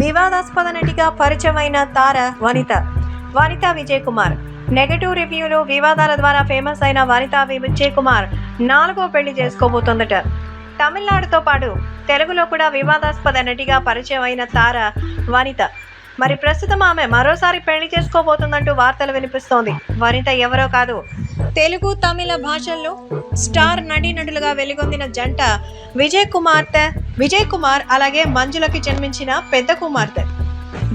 వివాదాస్పద నటిగా పరిచయమైన తార వనిత. వనిత విజయ్ కుమార్ నెగటివ్ రివ్యూలు వివాదాల ద్వారా ఫేమస్ అయిన వనిత విజయ్ కుమార్ నాలుగో పెళ్ళి చేసుకోబోతుందట. తమిళనాడుతో పాటు తెలుగులో కూడా వివాదాస్పద నటిగా పరిచయం అయిన తార వనిత. మరి ప్రస్తుతం ఆమె మరోసారి పెళ్ళి చేసుకోబోతుందంటూ వార్తలు వినిపిస్తోంది. వనిత ఎవరో కాదు తెలుగు తమిళ భాషల్లో స్టార్ నటీనటులుగా వెలుగొందిన జంట విజయ్ కుమార్తె విజయ్ కుమార్ అలాగే మంజులకి జన్మించిన పెద్ద కుమార్తె.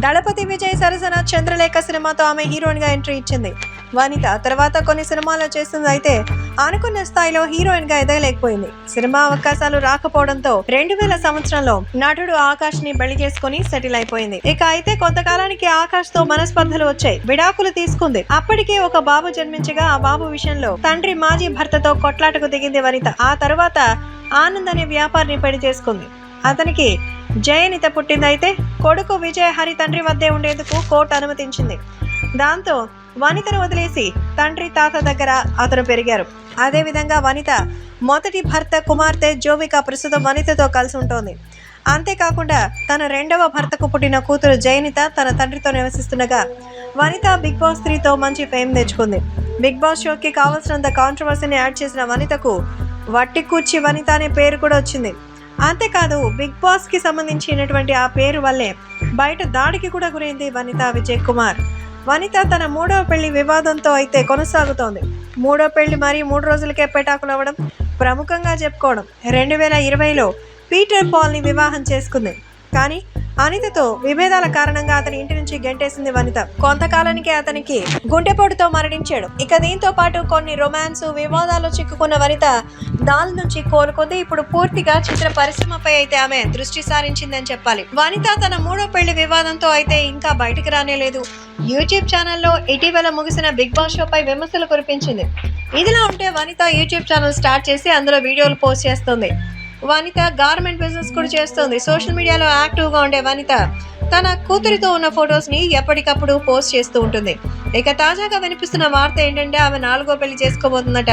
దళపతి విజయ్ సరసన చంద్రలేఖ సినిమాతో ఆమె హీరోయిన్గా ఎంట్రీ ఇచ్చింది. వనిత తర్వాత కొన్ని సినిమాలు చేస్తుంది అయితే అనుకున్న స్థాయిలో హీరోయిన్గా ఎదగలేకపోయింది. సినిమా అవకాశాలు రాకపోవడంతో రెండు వేల సంవత్సరంలో నటుడు ఆకాష్ని పెళ్ళి చేసుకుని సెటిల్ అయిపోయింది. ఇక అయితే కొంతకాలానికి ఆకాష్తో మనస్పర్ధలు వచ్చాయి. విడాకులు తీసుకుంది. అప్పటికే ఒక బాబు జన్మించగా ఆ బాబు విషయంలో తండ్రి మాజీ భర్తతో కొట్లాటకు దిగింది వనిత. ఆ తర్వాత ఆనంద్ అనే వ్యాపారిని పెళ్ళి చేసుకుంది. అతనికి జయనిత పుట్టిందైతే కొడుకు విజయ హరి తండ్రి వద్దే ఉండేందుకు కోర్టు అనుమతించింది. దాంతో వనితను వదిలేసి తండ్రి తాత దగ్గర అతను పెరిగారు. అదేవిధంగా వనిత మొదటి భర్త కుమార్తె జోవిక ప్రస్తుతం వనితతో కలిసి ఉంటోంది. అంతేకాకుండా తన రెండవ భర్తకు పుట్టిన కూతురు జయనిత తన తండ్రితో నివసిస్తుండగా వనిత బిగ్ బాస్ త్రీతో మంచి ఫేమ్ తెచ్చుకుంది. బిగ్ బాస్ షోకి కావాల్సినంత కాంట్రవర్సీని యాడ్ చేసిన వనితకు వట్టి కూర్చి వనిత అనే పేరు కూడా వచ్చింది. అంతేకాదు బిగ్ బాస్కి సంబంధించినటువంటి ఆ పేరు వల్లే బయట దాడికి కూడా గురైంది వనిత విజయ్ కుమార్. వనిత తన మూడవ పెళ్ళి వివాదంతో అయితే కొనసాగుతోంది. మూడో పెళ్ళి మరి మూడు రోజులకే పెటాకులు అవ్వడం ప్రముఖంగా చెప్పుకోవడం రెండు వేల ఇరవైలో పీటర్ పాల్ని వివాహం చేసుకుంది. కానీ అనితతో విభేదాల కారణంగా అతని ఇంటి నుంచి గెంటేసింది వనిత. కొంతకాలానికి అతనికి గుండెపోటుతో మరణించాడు. ఇక దీంతో పాటు కొన్ని రొమాన్స్ వివాదాలు చిక్కుకున్న వనిత దాని నుంచి కోలుకుంది. ఇప్పుడు పూర్తిగా చిత్ర పరిశ్రమపై అయితే ఆమె దృష్టి సారించిందని చెప్పాలి. వనిత తన మూడో పెళ్ళి వివాదంతో అయితే ఇంకా బయటికి రానేలేదు యూట్యూబ్ ఛానల్లో ఇటీవల ముగిసిన బిగ్ బాస్ షోపై విమర్శలు కురిపించింది. ఇదిలా ఉంటే వనిత యూట్యూబ్ ఛానల్ స్టార్ట్ చేసి అందులో వీడియోలు పోస్ట్ చేస్తుంది. వనిత గార్మెంట్ బిజినెస్ కూడా చేస్తుంది. సోషల్ మీడియాలో యాక్టివ్గా ఉండే వనిత తన కూతురితో ఉన్న ఫొటోస్ని ఎప్పటికప్పుడు పోస్ట్ చేస్తూ ఉంటుంది. ఇక తాజాగా వినిపిస్తున్న వార్త ఏంటంటే ఆమె నాలుగో పెళ్ళి చేసుకోబోతుందట.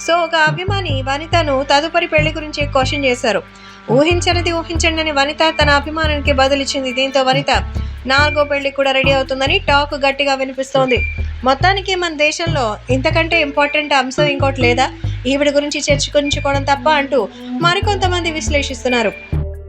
సో ఒక అభిమాని వనితను తదుపరి పెళ్ళి గురించి క్వశ్చన్ చేశారు. ఊహించనిది ఊహించండి అని వనిత తన అభిమానానికి బదులిచ్చింది దీంతో వనిత. నాలుగో పెళ్ళి కూడా రెడీ అవుతుందని టాక్ గట్టిగా వినిపిస్తోంది. మొత్తానికి మన దేశంలో ఇంతకంటే ఇంపార్టెంట్ అంశం ఇంకోటి లేదా? ఈవిడ గురించి చర్చించుకోవడం తప్ప అంటూ మరికొంతమంది విశ్లేషిస్తున్నారు.